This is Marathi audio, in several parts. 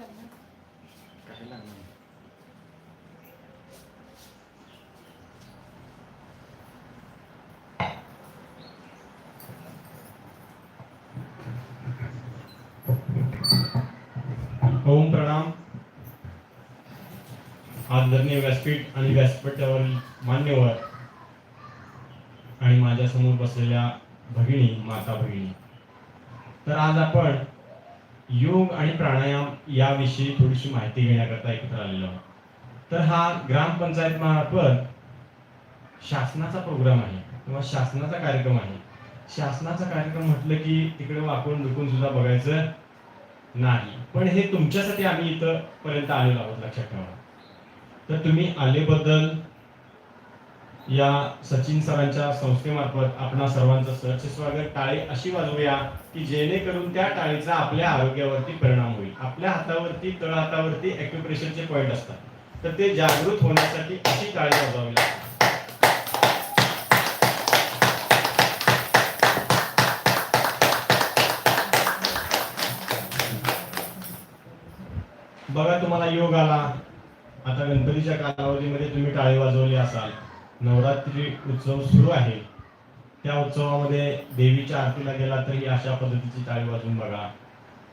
काय लागणार ओम प्रणाम. आदरणीय व्यासपीठ आणि व्यासपीठावरील मान्यवर आणि माझ्यासमोर बसलेल्या भगिनी माता भगिनी. तर आज आपण योग आणि प्राणायाम याविषयी थोडीशी माहिती घेण्याकरता एकत्र आलेलो आहोत. तर हा ग्रामपंचायत मार्फत शासनाचा प्रोग्राम आहे किंवा शासनाचा कार्यक्रम आहे. शासनाचा कार्यक्रम म्हटलं की तिकडे वाकून दुखून सुद्धा बघायचं नाही. पण हे तुमच्यासाठी आम्ही इथं पर्यंत आलेलो आहोत लक्षात ठेवा. तर तुम्ही आलेबद्दल या सचिन सरांच्या संस्थेमार्फत आपणा सर्वांचं सहर्ष स्वागत. टाळी अशी वाजवूया की जेणेकरून त्या टाळीचा आपल्या आरोग्यावरती परिणाम होईल. आपल्या हातावरती तळ हातावरती ॲक्युप्रेशरचे पॉईंट असतात. तर ते जागृत होण्यासाठी अशी टाळी वाजवावी लागते. बघा तुम्हाला योग आला. आता गणपतीच्या कालावधीमध्ये तुम्ही टाळी वाजवली असाल. नवरात्री उत्सव सुरू आहे. त्या उत्सवामध्ये देवीच्या आरतीला गेला तर ही अशा पद्धतीची टाळी वाजवून बघा.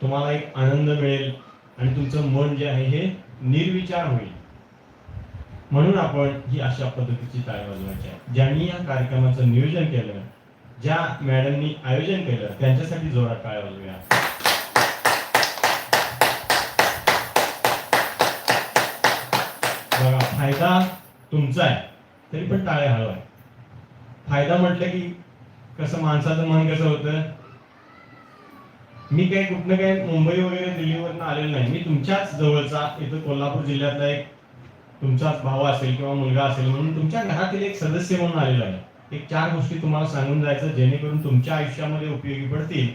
तुम्हाला एक आनंद मिळेल आणि तुमचं मन जे आहे हे निर्विचार होईल. म्हणून आपण ही अशा पद्धतीची टाळी वाजवायची आहे. ज्यांनी या कार्यक्रमाचं नियोजन केलं ज्या मॅडमनी आयोजन केलं त्यांच्यासाठी जोरात टाळ्या वाजवूया. बघा फायदा तुमचा आहे. तरी पण टाळे हळवाय फायदा म्हटलं की कसं माणसाचं मन कसं होतं? मी काही कुठनं काही मुंबई वगैरे दिल्लीवरनं आलेलो नाही. मी तुमच्याच जवळचा इथं कोल्हापूर जिल्ह्यातला एक तुमचाच भाऊ असेल किंवा मुलगा असेल म्हणून तुमच्या घरातील एक सदस्य म्हणून आलेलो आहे. एक चार गोष्टी तुम्हाला सांगून जायचं जेणेकरून तुमच्या आयुष्यामध्ये उपयोगी पडतील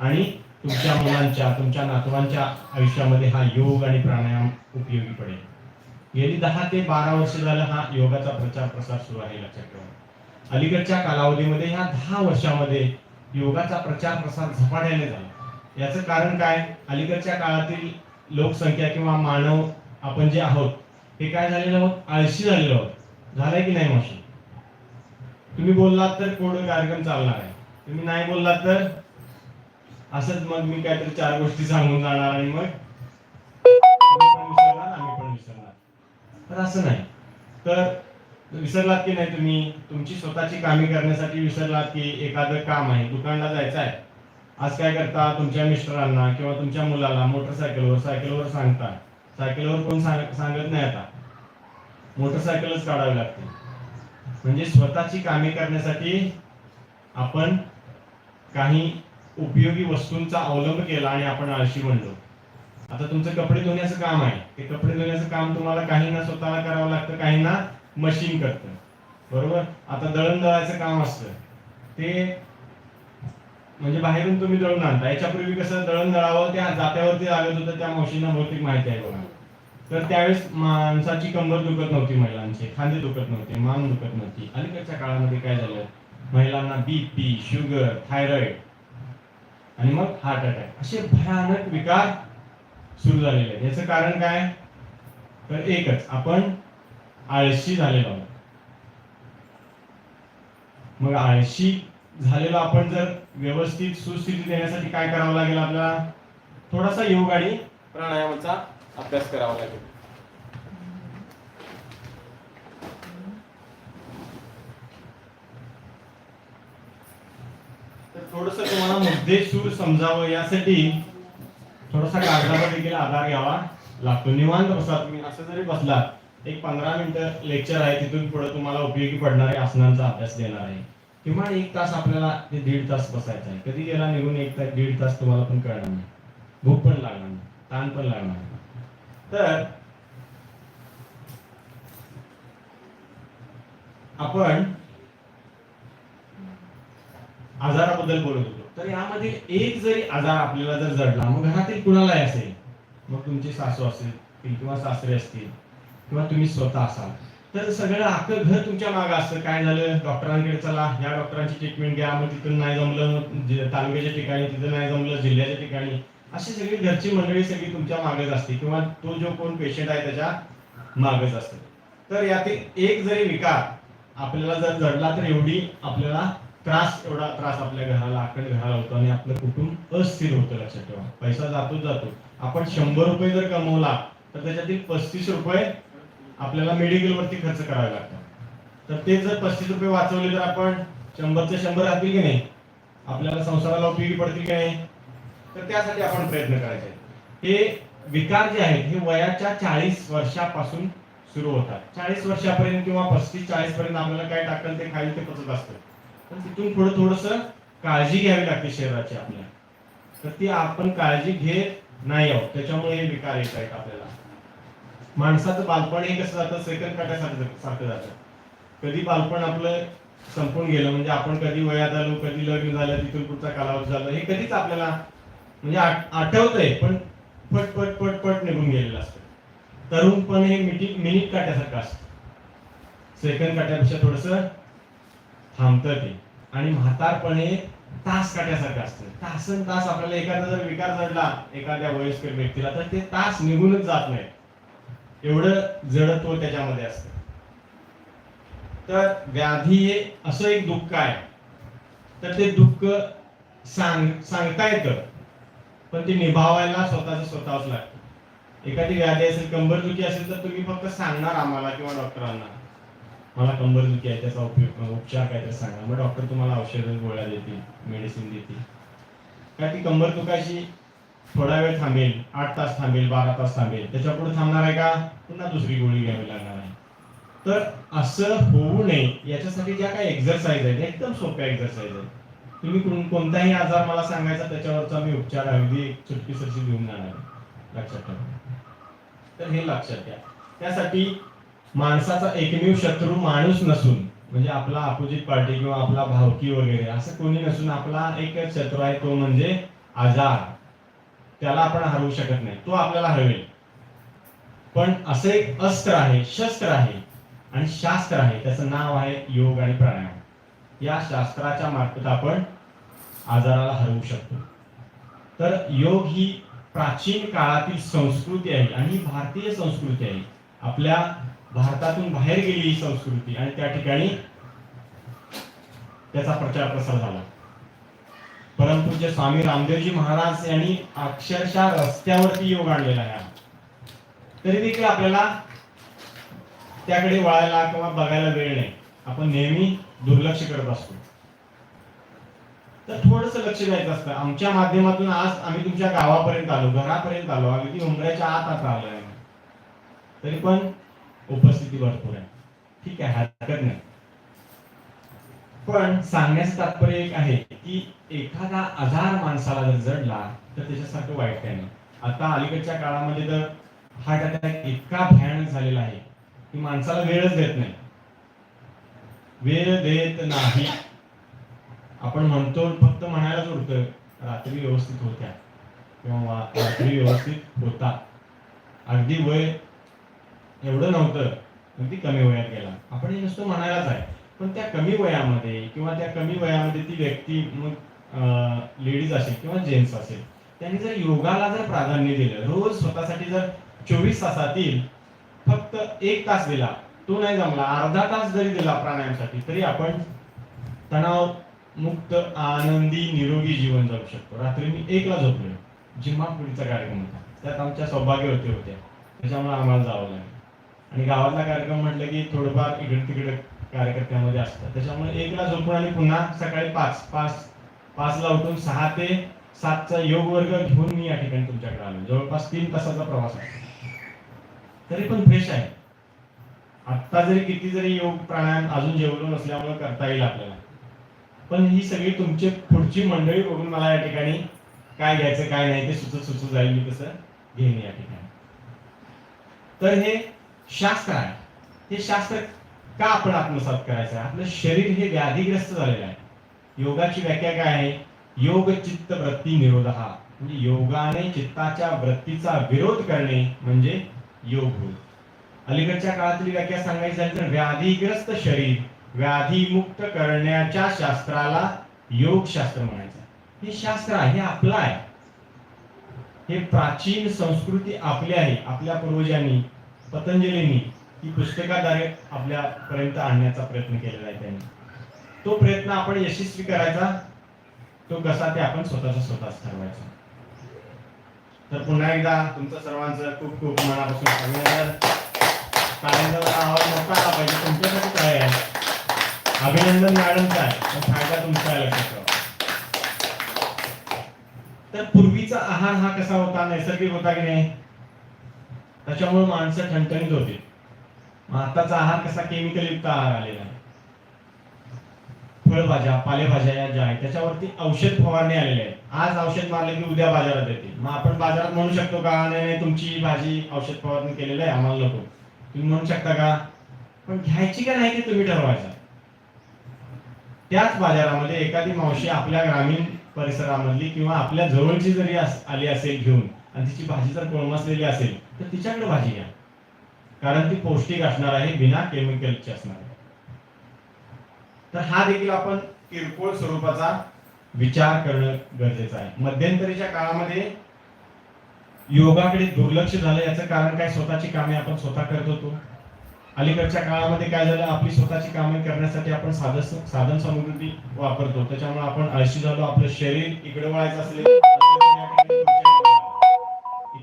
आणि तुमच्या मुलांच्या तुमच्या नातवांच्या आयुष्यामध्ये हा योग आणि प्राणायाम उपयोगी पडेल. गेली दहा ते बारा वर्ष झालं हा योगाचा प्रचार प्रसार सुरू आहे लक्षात ठेवा. अलीकडच्या कालावधीमध्ये ह्या दहा वर्षामध्ये योगाचा प्रचार प्रसार झपाट्याने झाला. याचं कारण काय? अलीकडच्या काळातील लोकसंख्या किंवा मानव आपण जे आहोत हे काय झालेलं आहोत? आळशी झालेलो आहोत. झालंय की नाही मशी तुम्ही बोललात तर कोण कार्यक्रम चालणार आहे. तुम्ही नाही बोललात तर? असंच मग मी काहीतरी चार गोष्टी सांगून जाणार आणि मग तर असं नाही. तर विसरलात की नाही तुम्ही? तुमची स्वतःची कामे करण्यासाठी विसरलात की एखादं काम आहे दुकानला जायचं आहे. आज काय करता? तुमच्या मिस्टरांना किंवा तुमच्या मुलाला मोटरसायकलवर सायकलवर सांगता. सायकलवर कोण सांग- सांगत नाही आता. मोटरसायकलच काढावी लागते. म्हणजे स्वतःची कामे करण्यासाठी आपण काही उपयोगी वस्तूंचा अवलंब केला आणि आपण आळशी बनलो. आता तुमचं कपडे धुण्याचं काम आहे. ते कपडे धुण्याचं काम तुम्हाला काहींना स्वतःला करावं लागतं काहींना मशीन करतं. बरोबर? आता दळण दळायचं काम असतं. ते म्हणजे बाहेरून तुम्ही दळून आणता. याच्यापूर्वी कसं दळण दळावं त्या जात्यावरती लागत होतं त्या मावशींना भौतिक माहिती आहे बघा. तर त्यावेळेस माणसाची कंबर दुखत नव्हती महिलांची खांदे दुखत नव्हते मान दुखत नव्हती. अलीकडच्या काळामध्ये काय झालं? महिलांना बीपी शुगर थायरॉइड आणि मग हार्ट अटॅक असे भयानक विकार सुरू झालेले आहे. याचं कारण काय? तर एकच आपण आळशी झालेलो आहोत. मग आळशी झालेलो आपण जर व्यवस्थित सुस्थिती देण्यासाठी काय करावं लागेल आपल्याला? थोडासा योग आणि प्राणायामाचा अभ्यास करावा लागेल. तर थोडस तुम्हाला मुद्देशूर समजावं यासाठी थोडासा कागदावर देखील आधार घ्यावा लागतो. निवांत बसा तुम्ही. असं जरी बसलात एक पंधरा मिनिटं लेक्चर आहे तिथून पुढे तुम्हाला उपयोगी पडणारे आसनांचा अभ्यास देणार आहे. किमान एक तास आपल्याला ते दीड तास बसायचं आहे. कधी गेला निघून एक तास दीड तास तुम्हाला पण कळणार नाही. भूक पण लागणार नाही. ताण पण लागणार नाही. तर आपण आजाराबद्दल बोलत होतो. तर यामध्ये एक जरी आजार आपल्याला जर जडला मग घरातील कुणालाही असेल मग तुमची सासू असेल किंवा सासरे असतील किंवा तुम्ही स्वतः असाल तर सगळं अख्खं घर तुमच्या मागं असतं. काय झालं? डॉक्टरांकडे चला या डॉक्टरांची ट्रीटमेंट घ्या. मग तिथून नाही जमलं तालुक्याच्या ठिकाणी तिथं नाही जमलं जिल्ह्याच्या ठिकाणी. अशी सगळी घरची मंडळी सगळी तुमच्या मागच असते किंवा तो जो कोण पेशंट आहे त्याच्या मागच असते. तर यातील एक जरी विकार आपल्याला जर जडला तर एवढी आपल्याला त्रास एवढा त्रास आपल्या घराला आकड घराला होतो आणि आपलं कुटुंब अस्थिर होतं लक्षात ठेवा. पैसा जातो जातो. आपण शंभर रुपये जर कमवला तर त्याच्यातील पस्तीस रुपये आपल्याला मेडिकल वरती खर्च करावे लागतात. तर ते जर पस्तीस रुपये वाचवले तर आपण शंभरचे शंभर राहतील की नाही? आपल्याला संसाराला उपयोगी पडतील की नाही? तर त्यासाठी आपण प्रयत्न करायचे. हे विकार जे आहेत हे वयाच्या चाळीस वर्षापासून सुरू होतात. चाळीस वर्षापर्यंत किंवा पस्तीस चाळीस पर्यंत आपल्याला काय टाकल ते खाईल ते पचत असतं. पण तिथून पुढे थोडस काळजी घ्यावी लागते शरीराची आपल्या तर ती आपण काळजी घेत नाही आहोत. त्याच्यामुळे हे विकार येत आहेत आपल्याला. माणसाचं बालपण हे कसं जातं? सेकंड काट्यासारखं सारखं जातं. कधी बालपण आपलं संपून गेलं म्हणजे आपण कधी वयात आलो कधी लग्न झालं तिथून पुढचा कालावधी झाला हे कधीच आपल्याला म्हणजे आठवतंय पण पट पट पट पट निघून गेलेलं असतं. तरुणपण हे मिनिट मिनिट काट्यासारखं असतं. सेकंड काट्यापेक्षा थोडस थांबतं ते. आणि म्हातारपणे तास काट्यासारखं असतं. तासन तास आपल्याला एखादा जर विकार जडला एखाद्या वयस्कर व्यक्तीला तर ते तास निघूनच जात नाही. एवढं जडत्व त्याच्यामध्ये असतं. तर व्याधी हे असं एक दुःख आहे. तर ते दुःख सांग सांगता येतं. पण ते निभावायला स्वतःच स्वतःच लागतं. एखादी व्याधी असेल कंबरदुखी असेल तर तुम्ही फक्त सांगणार आम्हाला किंवा डॉक्टरांना. मला कंबर दुखी आहे त्याचा उपयोग उपचार काय तर सांगा. मग डॉक्टर तुम्हाला औषधं गोळ्या देतील मेडिसिन देतील. काय ती कंबर दुखाशी थोडा वेळ थांबेल आठ तास थांबेल बारा तास थांबेल त्याच्या पुढे थांबणार आहे का? पुन्हा दुसरी गोळी घ्यावी लागणार आहे. तर असं होऊ नये याच्यासाठी ज्या काही एक्झरसाइज आहेत एकदम सोप्या एक्झरसाइज आहेत. तुम्ही कोणताही आजार मला सांगायचा त्याच्यावरचा मी उपचार अगदी एक चुटकी देऊन जाणार आहे. लक्षात ठेवा. तर हे लक्षात घ्या. त्यासाठी माणसाचा एकमेव शत्रू माणूस नसून म्हणजे आपला अपोजिट पार्टी किंवा आपला भावकी वगैरे असं कोणी नसून आपला एक शत्रू आहे तो म्हणजे आजार. त्याला आपण हरवू शकत नाही. तो आपल्याला हरवेल. पण असं एक अस्त्र आहे शस्त्र आहे आणि शास्त्र आहे. त्याचं नाव आहे योग आणि प्राणायाम. या शास्त्राच्या मार्फत आपण आजाराला हरवू शकतो. तर योग ही प्राचीन काळातील संस्कृती आहे आणि भारतीय संस्कृती आहे. आपल्या भारतातून बाहेर गेली ही संस्कृती आणि त्या ठिकाणी त्याचा प्रचार प्रसार झाला. परमपूज्य स्वामी रामदेवजी महाराज यांनी अक्षरशः रस्त्यावरती योग आणलेला आहे. तरी देखील आपल्याला त्याकडे वळायला किंवा बघायला वेळ नाही. आपण नेहमी दुर्लक्ष करत असतो. तर थोडस लक्ष द्यायचं असतं. आमच्या माध्यमातून आज आम्ही तुमच्या गावापर्यंत आलो घरापर्यंत आलो. अगदी उमऱ्याच्या आत आता आलो तरी पण उपस्थिती भरपूर आहे. ठीक आहे हरकत नाही. पण सांगण्याचं तात्पर्य एक आहे की एखादा आजार माणसाला जर जडला तर त्याच्यासारखं वाईट काय नाही. आता अलीकडच्या काळामध्ये तर हार्ट अटॅक इतका भयानक झालेला आहे की माणसाला वेळच देत नाही. वेळ देत नाही. आपण म्हणतो फक्त म्हणायलाच उरतं रात्री व्यवस्थित होत्या. किंवा रात्री व्यवस्थित होता. अगदी वय एवढं नव्हतं. अगदी कमी वयात गेला. आपण हे नुसतं म्हणायलाच आहे. पण त्या कमी वयामध्ये किंवा त्या कमी वयामध्ये ती व्यक्ती मग लेडीज असेल किंवा जेंट्स असेल त्यांनी जर योगाला जर प्राधान्य दिलं रोज स्वतःसाठी जर चोवीस तासातील फक्त एक तास दिला तो नाही जमला अर्धा तास जरी दिला प्राणायामसाठी तरी आपण तणाव मुक्त आनंदी निरोगी जीवन जगू शकतो. रात्री मी एकला झोपलो जिम्मापुरीचा कार्यक्रम होता. त्यात आमच्या सौभाग्यवती होत्या. त्याच्यामुळे आम्हाला जावं लागलं. आणि गावातला कार्यक्रम म्हटलं की थोडंफार इकडे तिकडे कार्यकर्त्यामध्ये असतं. त्याच्यामुळे एकला झोपून आणि पुन्हा सकाळी पाच पाच पाचला उठून सहा ते सातचा योग वर्ग घेऊन मी या ठिकाणी तुमच्याकडे आलो. जवळपास तीन तासाचा प्रवास आहे. तरी पण फ्रेश आहे. आत्ता जरी किती जरी योग प्राणायाम अजून जेवलो नसल्यामुळे करता येईल आपल्याला. पण ही सगळी तुमची पुढची मंडळी बघून मला या ठिकाणी काय घ्यायचं काय नाही ते सुचत सुचत जाईल मी कसं घेईन या ठिकाणी. तर हे शास्त्र आहे. हे शास्त्र का आपण आत्मसात करायचं? आहे आपलं शरीर हे व्याधीग्रस्त झालेलं आहे. योगाची व्याख्या काय आहे? योग चित्त वृत्ती निरोध हा. म्हणजे योगाने चित्ताच्या वृत्तीचा विरोध करणे म्हणजे योग होय. अलीकडच्या काळातली व्याख्या सांगायची झाली तर व्याधीग्रस्त शरीर व्याधीमुक्त करण्याच्या शास्त्राला योग शास्त्र म्हणायचं. हे शास्त्र आहे हे आपलं आहे. हे प्राचीन संस्कृती आपली आहे आपल्या पूर्वजांनी पतंजलींनी ही पुस्तकाद्वारे आपल्यापर्यंत आणण्याचा प्रयत्न केलेला आहे त्यांनी. तो प्रयत्न आपण यशस्वी करायचा तो कसा ते आपण स्वतःचा स्वतःच ठरवायचा. तर पुन्हा एकदा तुमचं सर्वांचं खूप खूप मनापासून अभिनंदन. टाळ्यांचा आवाज मोठा आला पाहिजे तुमच्यासाठी काय आहे. अभिनंदन मॅडमचा आहे पण फायदा तुमचा आहे लक्षात तर पूर्वीचा आहार हा कसा होता? नैसर्गिक होता की नाही? त्याच्यामुळे माणसं ठणठणीत होते. मग आताचा आहार कसा केमिकल युक्त आहार आलेला आहे. फळभाज्या पालेभाज्या या ज्या आहेत त्याच्यावरती औषध फवारणी आलेले आहेत आज औषध मारले की उद्या बाजारात येते मग आपण बाजारात म्हणू शकतो का नाही नाही तुमची भाजी औषध फवारणी केलेलं आहे आम्हाला नको. तुम्ही म्हणू शकता का? पण घ्यायची का नाही ते तुम्ही ठरवायचं. त्याच बाजारामध्ये एखादी मावशी आपल्या ग्रामीण परिसरामधली किंवा आपल्या जवळची जरी आली असेल घेऊन आणि तिची भाजी जर कोळमसलेली असेल तर तिच्याकडे भाजी घ्या. कारण ती पौष्टिक असणार आहे बिना केमिकलची असणार आहे. तर हा देखील आपण किरकोळ स्वरूपाचा विचार करणं गरजेचं आहे. मध्यंतरीच्या काळामध्ये योगाकडे दुर्लक्ष झालं याचं कारण काय? स्वतःची कामे आपण स्वतः करत होतो. अलीकडच्या काळामध्ये काय झालं? आपली स्वतःची कामे करण्यासाठी आपण साधन साधन सामुग्री वापरतो. त्याच्यामुळे आपण आळशी झालो आपलं शरीर इकडे वळायचं असेल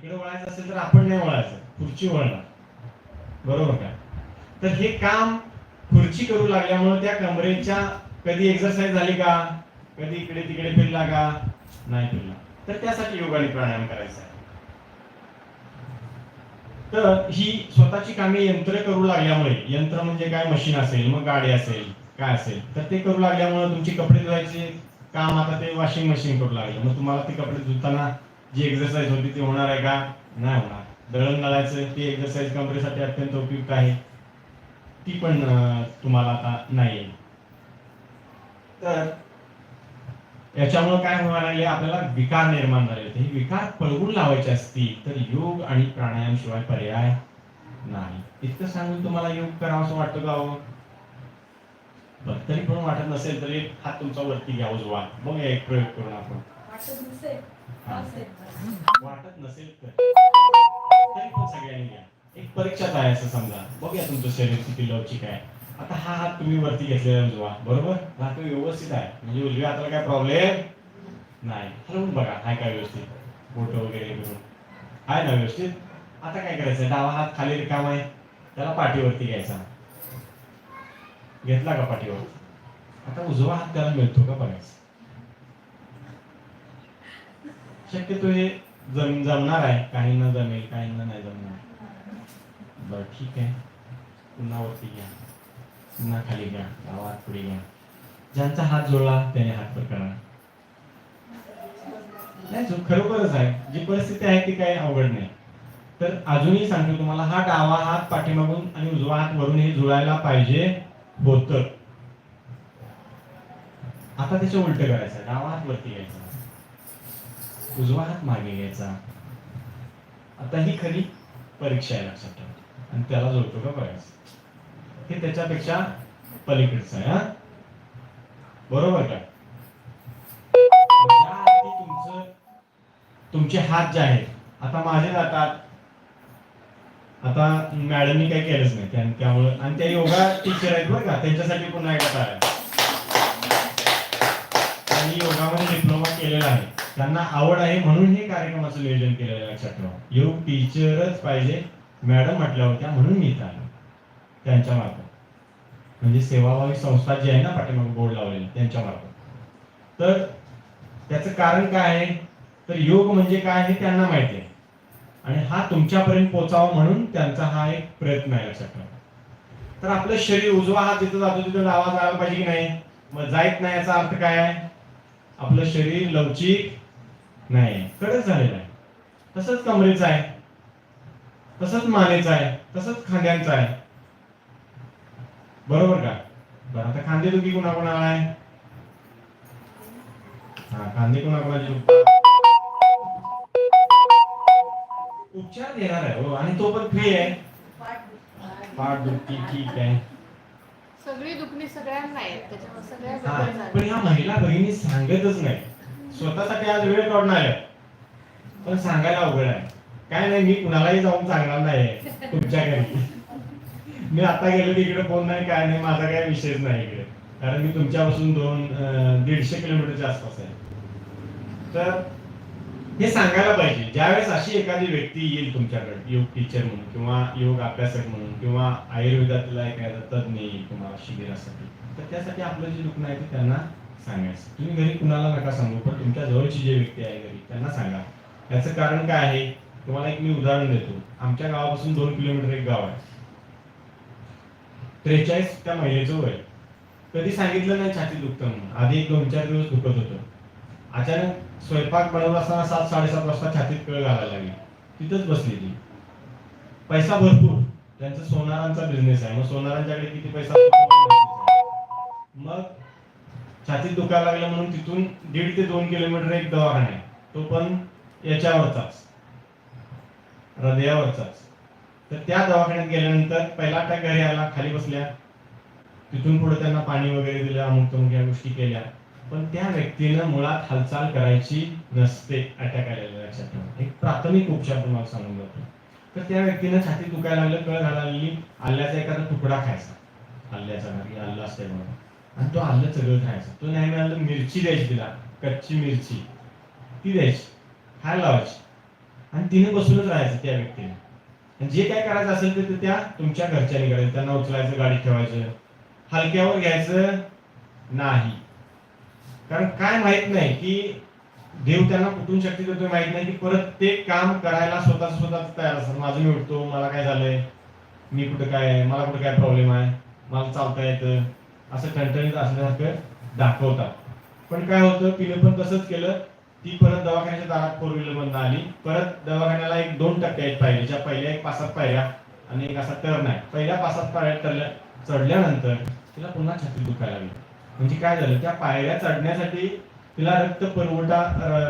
इकडे वळायचं असेल तर आपण नाही वळायचं. खुर्ची वळणार. बरोबर का? तर हे काम खुर्ची करू लागल्यामुळे त्या कमरेच्या कधी एक्सरसाइज झाली का? कधी इकडे तिकडे फिरला का? नाही फिरला. तर त्यासाठी योगाने प्राणायाम करायचा आहे. तर ही स्वतःची कामे यंत्र करू लागल्यामुळे यंत्र म्हणजे काय? मशीन असेल मग गाडी असेल काय असेल तर ते करू लागल्यामुळे तुमचे कपडे धुवायचे. काम आता ते वॉशिंग मशीन करू लागले. मग तुम्हाला ते कपडे धुताना जी एक्सरसाइज होती ती होणार आहे का? नाही होणार. दळण दळायचं ती एक्सरसाइज कमरेसाठी अत्यंत उपयुक्त आहे. ती पण तुम्हाला आता नाही येईल तर याच्यामुळे काय होणार आहे? आपल्याला विकार निर्माण झाले होते. हे विकार पळवून लावायचे असतील तर योग आणि प्राणायाम शिवाय पर्याय नाही. इतकं सांगून तुम्हाला योग करावं असं वाटतं का हो? बरं, तरी पण वाटत नसेल तरी हात तुमचा वरती घ्या उजवा. मग एक प्रयोग करून आपण. वाटत नसेल तर. तरी पण सगळ्यांनी घ्या. एक परीक्षाच आहे असं समजा. बघूया तुमचं शरीर किती लवचिक आहे. आता हा हात तुम्ही वरती घेतलेला उजवा बरोबर? हा तो व्यवस्थित आहे. म्हणजे उजव्या हाताला काय प्रॉब्लेम नाही. हलवून बघा. हाय काय व्यवस्थित? फोटो वगैरे घेऊन. आहे ना व्यवस्थित? आता काय करायचं? डावा हात खाली रिकाम आहे. त्याला पाठीवरती घ्यायचा. घेतला का पाठीवर? आता उजवा हात त्याला मिळतो का बघायचं शक्यतो हे जमीन जमणार आहे. काहींना जमेल काहींना नाही जमणार. बरं ठीक आहे. पुन्हा वरती घ्या. पुन्हा खाली घ्या. गावात हात पुढे घ्या. ज्यांचा हात जोडला त्याने हात पर करा. नाही खरोखरच आहे जी परिस्थिती आहे ती काही अवघड नाही. तर अजूनही सांगतो तुम्हाला हा डावा हात पाठीमागून आणि उजवा हात वरून हे जुळायला पाहिजे होत. आता त्याच्या उलट करायचं डावा हात वरती घ्यायचा. उजवा हात मागे घ्यायचा. आता ही खरी परीक्षा आहे लक्षात ठेवा. आणि त्याला जोडतो का बघायचं हे त्याच्यापेक्षा पलीकडचं आहे हा? बरोबर का? तुमचं तुमचे हात जे आहेत आता माझे जातात. आता मॅडमनी काही केलंच नाही त्यामुळे आणि त्या योगा टीचर आहेत बरं का त्यांच्यासाठी पुन्हा एकदा काय योगामध्ये डिप्लोमा केलेला आहे. त्यांना आवड आहे म्हणून हे कार्यक्रमाचं नियोजन केलेलं आहे लक्षात ठेवा. योग टीचरच पाहिजे मॅडम म्हटल्या होत्या म्हणून मी आलो. त्यांच्या मार्फत. म्हणजे सेवाभावी संस्था जी आहे ना पाठीमागे बोर्ड लावलेली त्यांच्या मार्फत. तर त्याचं कारण काय आहे? तर योग म्हणजे काय हे त्यांना माहिती आहे. आणि हा तुमच्यापर्यंत पोहोचावा म्हणून त्यांचा हा एक प्रयत्न आहे लक्षात ठेवा. तर आपलं शरीर उजवा हात जिथं जातो तिथं आवाज आला पाहिजे की नाही? मग जायत नाही याचा अर्थ काय आहे? आपलं शरीर लवचिक नाही. कडक झालेलं आहे. तसंच कमरेचं आहे. तसंच मानेचं आहे. तसंच खांद्यांचं आहे. बरोबर का? बरं आता खांदे दुखी कुणा कोणाला आहे? हा खांदे कुणा कोणाचे दुखतात? उपचार देणार आहे. हो आणि तो पण फ्री आहे. पाठ दुखती ठीक आहे. सगळी दुखणी सगळ्यांना आहेत त्याच्यामुळे सगळ्या बरोबर पण. ह्या महिला भगिनी सांगतच नाही. स्वतःसाठी आज वेळ काढून आल्या पण सांगायला अवघड आहे. काय नाही मी कुणालाही जाऊन सांगणार नाही. तुमच्या घरी. मी आता गेलो तिकडे फोन नाही काय नाही माझा काही विषयच नाही इकडे. कारण मी तुमच्यापासून दोन दीडशे किलोमीटरच्या आसपास आहे. तर हे सांगायला पाहिजे. ज्यावेळेस अशी एखादी व्यक्ती येईल तुमच्याकडे योग टीचर म्हणून किंवा योग अभ्यासक म्हणून किंवा आयुर्वेदातला एखादा तज्ञ येईल तुम्हाला शिबिरासाठी तर त्यासाठी आपलं जे रुग्ण आहे ते त्यांना सांगायचं. तुम्ही घरी कुणाला नका सांगू पण तुमच्या जवळची जे व्यक्ती आहे घरी त्यांना सांगा. याचं कारण काय आहे? तुम्हाला एक मी उदाहरण देतो. आमच्या गावापासून दोन किलोमीटर एक गाव आहे. त्रेचाळीस त्या महिलेचं वय कधी सांगितलं नाही छाती दुखतं म्हणून. आधी एक दोन चार दिवस दुखत होतं. अचानक स्वयंपाक बनवत असताना सात साडेसात वाजता छातीत कळ घालायला लागली. तिथंच बसलेली. पैसा भरपूर. त्यांचा सोनारांचा बिझनेस आहे. मग सोनारांच्याकडे किती पैसा मग छातीत दुखायला लागलं म्हणून तिथून दीड ते दोन किलोमीटर एक दवाखाना आहे. तो पण याच्यावरचाच. हृदयावरचाच. तर त्या दवाखान्यात गेल्यानंतर पहिला अटॅक घरी आला खाली बसल्या. तिथून पुढे त्यांना पाणी वगैरे दिलं अमुक तमुक या गोष्टी केल्या. पण त्या व्यक्तीनं मुळात हालचाल करायची नसते अटॅक आलेल्या लक्षात ठेवा एक प्राथमिक उपचार तुम्हाला सांगून जातो. तर त्या व्यक्तीनं छाती दुखायला लागलं कळ घालायला आल्याचा एखादा तुकडा खायचा. आल्याचा घरी आल्ला असते म्हणून. आणि तो आल्लं सगळं खायचा. तो नाही मिळालं मिरची द्यायची तिला कच्ची मिरची. ती द्यायची खायला लावायची. आणि तिने बसूनच राहायचं त्या व्यक्तीने आणि जे काय करायचं असेल ते त्या तुमच्या घरच्यांनी करायचं. त्यांना उचलायचं गाडी ठेवायचं. हलक्यावर घ्यायचं नाही. कारण काय माहीत नाही की देव त्यांना कुठून शक्ती देतो माहीत नाही की परत ते काम करायला स्वतःच स्वतःच तयार असतात. माझं मी उठतो मला काय झालंय? मी कुठं काय मला कुठं काय प्रॉब्लेम आहे? मला चालता येतं? असं ठणठणीत असल्यासारखं दाखवतात. पण काय होतं? तिने पण तसंच केलं. ती परत दवाखान्याच्या दारात फोर व्हीलर बंद आली. परत दवाखान्याला एक दोन टप्पे आहेत पायरीच्या पहिल्या एक पासात पाहिल्या पायऱ्या आणि एक असा टर्न आहे. पहिल्या पासात पायऱ्या चढल्यानंतर तिला पुन्हा छाती दुखायला लागली. म्हणजे काय झालं? त्या पायऱ्या चढण्यासाठी तिला रक्त पुरवठा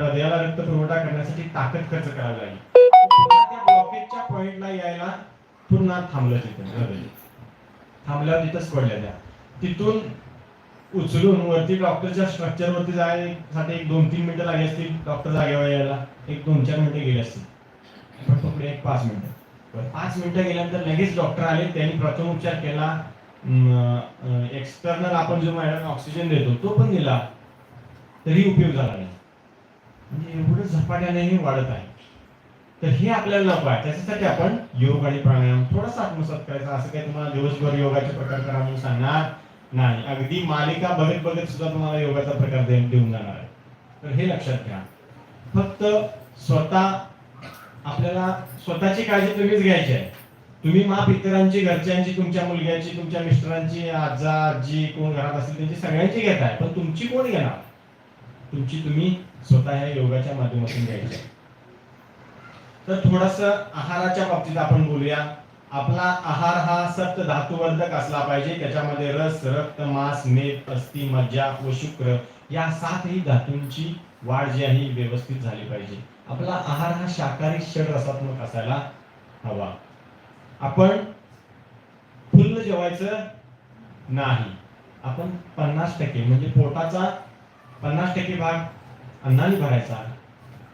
हृदयाला रक्त पुरवठा करण्यासाठी ताकद खर्च करावी लागली. त्या ब्लॉकेजच्या पॉइंटला यायला पुन्हा थांबलं तिथे हृदय. थांबल्यावर तिथंच पडल्या त्या. तिथून उचलून वरती डॉक्टरच्या स्ट्रक्चर वरती जायसाठी एक दोन तीन मिनिटं लागली असतील डॉक्टर जागेवर यायला. एक दोन चार मिनिटं गेली असतील. पण पकडे एक पाच मिनिटं. पाच मिनिटं गेल्यानंतर लगेच डॉक्टर आले त्यांनी प्रथम उपचार केला. एक्सटर्नल आपण जो मॅडम ऑक्सिजन देतो तो पण दिला. तरी उपयोग झाला नाही. म्हणजे एवढं झपाट्याने हे वाढत आहे. तर हे आपल्याला नको आहे. त्याच्यासाठी आपण योग आणि प्राणायाम थोडासा आत्मसात करायचा. असं काही तुम्हाला दिवसभर योगाचे प्रकार करा म्हणून सांगणार नाही. अगदी मालिका बघत बघत सुद्धा तुम्हाला योगाचा प्रकार देऊन जाणार आहे. तर हे लक्षात घ्या. फक्त स्वतः आपल्याला स्वतःची काळजी तुम्हीच घ्यायची आहे. तुम्ही माप इतरांची घरच्यांची तुमच्या मुलग्याची तुमच्या मिस्टरांची आजा आजी कोण घरात असतील त्यांची सगळ्यांची घेताय. पण तुमची कोण घेणार? तुमची तुम्ही स्वतः या योगाच्या माध्यमातून घ्यायची तर थोडस आहाराच्या बाबतीत आपण बोलूया. आपला आहार हा सप्त धातुवर्धक असला पाहिजे. त्याच्यामध्ये रस रक्त मांस मेद अस्थि मज्जा व शुक्र या सातही धातूंची वाढ जी आहे व्यवस्थित झाली पाहिजे. आपला आहार हा शाकाहारी षड रसात्मक असायला हवा. आपण फुल्ल जेवायचं नाही. आपण पन्नास टक्के म्हणजे पोटाचा पन्नास टक्के भाग अन्नाने भरायचा.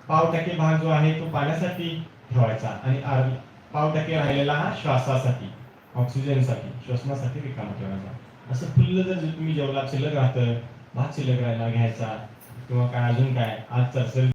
पाव टक्के भाग जो आहे तो पाण्यासाठी ठेवायचा आणि पाव टक्के राहिलेला हा श्वासासाठी ऑक्सिजनसाठी श्वसनासाठी रिकामा ठेवायचा. असं फुल्ल जर तुम्ही जेवला शिल्लक राहतं भात शिल्लक राहायला घ्यायचा किंवा काय अजून काय आज चरसेल